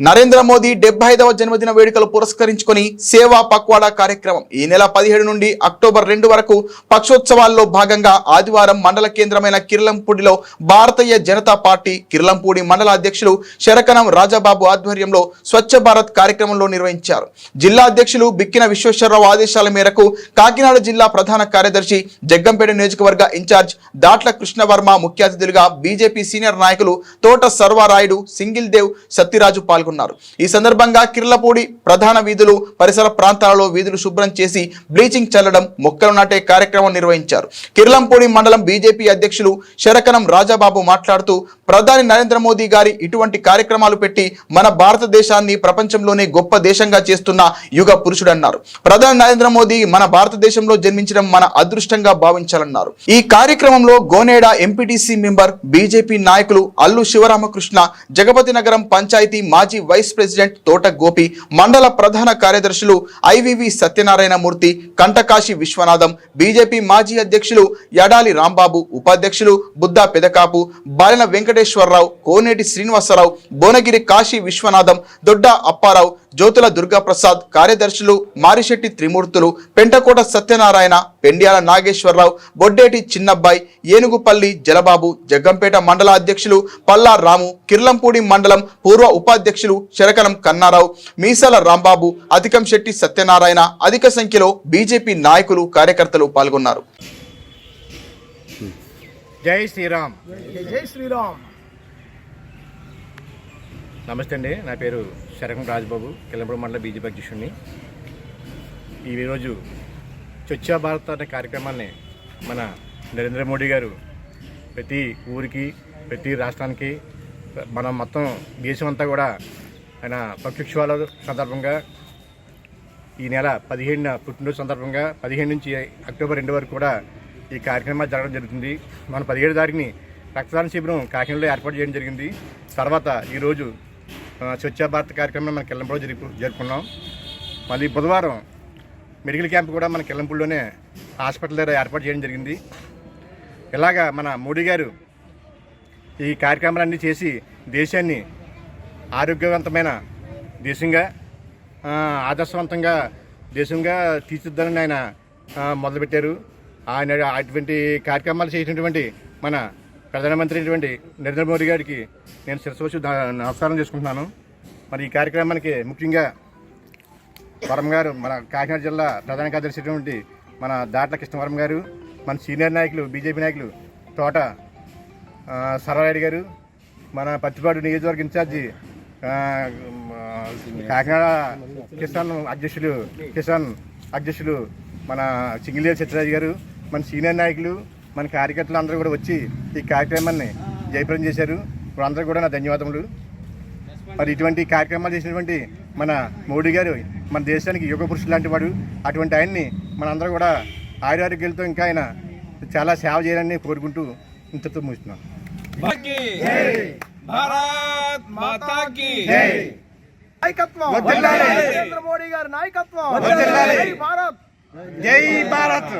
నరేంద్ర మోదీ డెబ్బై ఐదవ జన్మదిన వేడుకలు పురస్కరించుకొని సేవా పక్వాడా కార్యక్రమం. ఈ నెల పదిహేడు నుండి అక్టోబర్ రెండు వరకు పక్షోత్సవాల్లో భాగంగా ఆదివారం మండల కేంద్రమైన కిర్లంపూడిలో భారతీయ జనతా పార్టీ కిర్లంపూడి మండల అధ్యక్షులు శరకనం రాజాబాబు ఆధ్వర్యంలో స్వచ్ఛ భారత్ కార్యక్రమంలో నిర్వహించారు. జిల్లా అధ్యక్షులు బిక్కిన విశ్వేశ్వరరావు ఆదేశాల మేరకు కాకినాడ జిల్లా ప్రధాన కార్యదర్శి జగ్గంపేట నియోజకవర్గ ఇన్ఛార్జ్ దాట్ల కృష్ణవర్మ ముఖ్య అతిథులుగా బీజేపీ సీనియర్ నాయకులు తోట సర్వారాయుడు సింగిల్ దేవ్ సత్యరాజు పాల్గొన్నారు. ఈ సందర్భంగా కిర్లపూడి ప్రధాన వీధులు పరిసర ప్రాంతాలలో వీధులు శుభ్రం చేసి బ్లీచింగ్ చల్లడం మొక్కలు నాటే కార్యక్రమం నిర్వహించారు. కిర్లంపూడి మండలం బీజేపీ అధ్యక్షులు శరకనం రాజాబాబు మాట్లాడుతూ ప్రధాని నరేంద్ర మోదీ గారి ఇటువంటి కార్యక్రమాలు పెట్టి మన భారతదేశాన్ని ప్రపంచంలోనే గొప్ప దేశంగా చేస్తున్న యుగ పురుషుడన్నారు. ప్రధాని నరేంద్ర మోదీ మన భారతదేశంలో జన్మించడం మన అదృష్టంగా భావించాలన్నారు. ఈ కార్యక్రమంలో గోనేడ ఎంపీటీసీ మెంబర్ బీజేపీ నాయకులు అల్లు శివరామకృష్ణ జగపతి నగరం పంచాయతీ మాజీ వైస్ ప్రెసిడెంట్ తోట గోపి మండల ప్రధాన కార్యదర్శులు I V V Satyanarayana Murthy Kantakasi Viswanatham BJP మాజీ అధ్యక్షులు యడాలి రాంబాబు ఉపాధ్యక్షులు బుద్ధా పెదకాపు బాలిన వెంకటేశ్వరరావు కోనేటి శ్రీనివాసరావు భువనగిరి కాశీ విశ్వనాథం దొడ్డ అప్పారావు జ్యోతుల దుర్గాప్రసాద్ కార్యదర్శులు మారిశెట్టి త్రిమూర్తులు పెంటకోట సత్యనారాయణ పెండ్యాల నాగేశ్వరరావు బొడ్డేటి చిన్నబ్బాయి ఏనుగుపల్లి జలబాబు జగ్గంపేట మండల అధ్యక్షులు పల్లా రాము కిర్లంపూడి మండలం పూర్వ ఉపాధ్యక్షులు శరకనం కన్నారావు మీసాల రాంబాబు అధికం శెట్టి సత్యనారాయణ అధిక సంఖ్యలో బీజేపీ నాయకులు కార్యకర్తలు పాల్గొన్నారు. జై శ్రీరామ్. జై జై శ్రీరామ్. నమస్తే అండి. నా పేరు శరకం రాజ్బాబు కిలంపురం మండల బీజేపీ అధ్యక్షుడిని. ఈరోజు స్వచ్ఛ భారత్ అనే కార్యక్రమాన్ని మన నరేంద్ర మోడీ గారు ప్రతి ఊరికి ప్రతి రాష్ట్రానికి మనం మొత్తం దేశం అంతా కూడా ఆయన పక్షోత్సవాల సందర్భంగా ఈ నెల పదిహేడున పుట్టినరోజు సందర్భంగా పదిహేను నుంచి అక్టోబర్ రెండు వరకు కూడా ఈ కార్యక్రమాలు జరగడం జరుగుతుంది. మన పదిహేడు తారీఖుని రక్తదాన శిబిరం కాకినాడలో ఏర్పాటు చేయడం జరిగింది. తర్వాత ఈరోజు స్వచ్ఛ భారత్ కార్యక్రమం మన కిల్లంపూడిలో జరుపు జరుపుకున్నాం. మళ్ళీ బుధవారం మెడికల్ క్యాంప్ కూడా మన కిల్లంపూడిలోనే హాస్పిటల్ దగ్గర ఏర్పాటు చేయడం జరిగింది. ఇలాగా మన మోడీ గారు ఈ కార్యక్రమాలన్నీ చేసి దేశాన్ని ఆరోగ్యవంతమైన దేశంగా ఆదర్శవంతంగా దేశంగా తీర్చిద్దాలని ఆయన మొదలుపెట్టారు. ఆయన అటువంటి కార్యక్రమాలు చేసినటువంటి మన ప్రధానమంత్రి అయినటువంటి నరేంద్ర మోడీ గారికి నేను శిరస్సు నమస్కారం చేసుకుంటున్నాను. మరి ఈ కార్యక్రమానికి ముఖ్యంగా వరం గారు మన కాకినాడ జిల్లా ప్రధాన కార్యదర్శి అయినటువంటి మన దాట్ల కృష్ణవరం గారు మన సీనియర్ నాయకులు బీజేపీ నాయకులు తోట సర్వారెడ్డి గారు మన పత్తిపాడు నియోజకవర్గ ఇన్ఛార్జి కాకినాడ కిసాన్ అధ్యక్షులు కిసాన్ అధ్యక్షులు మన సింగిలేరు సత్యరాజు గారు మన సీనియర్ నాయకులు మన కార్యకర్తలు అందరూ కూడా వచ్చి ఈ కార్యక్రమాన్ని జయప్రదం చేశారు. వాళ్ళందరూ కూడా నా ధన్యవాదములు. మరి ఇటువంటి కార్యక్రమాలు చేసినటువంటి మన మోడీ గారు మన దేశానికి యుగ పురుషులు లాంటి వాడు. అటువంటి ఆయన్ని మనందరూ కూడా ఆయురారోగ్యాలతో ఇంకా ఆయన చాలా సేవ చేయాలని కోరుకుంటూ ఇంతతో ముగిస్తున్నాను నరేంద్ర మోడీ గారి నాయకత్వం! జై భారత్!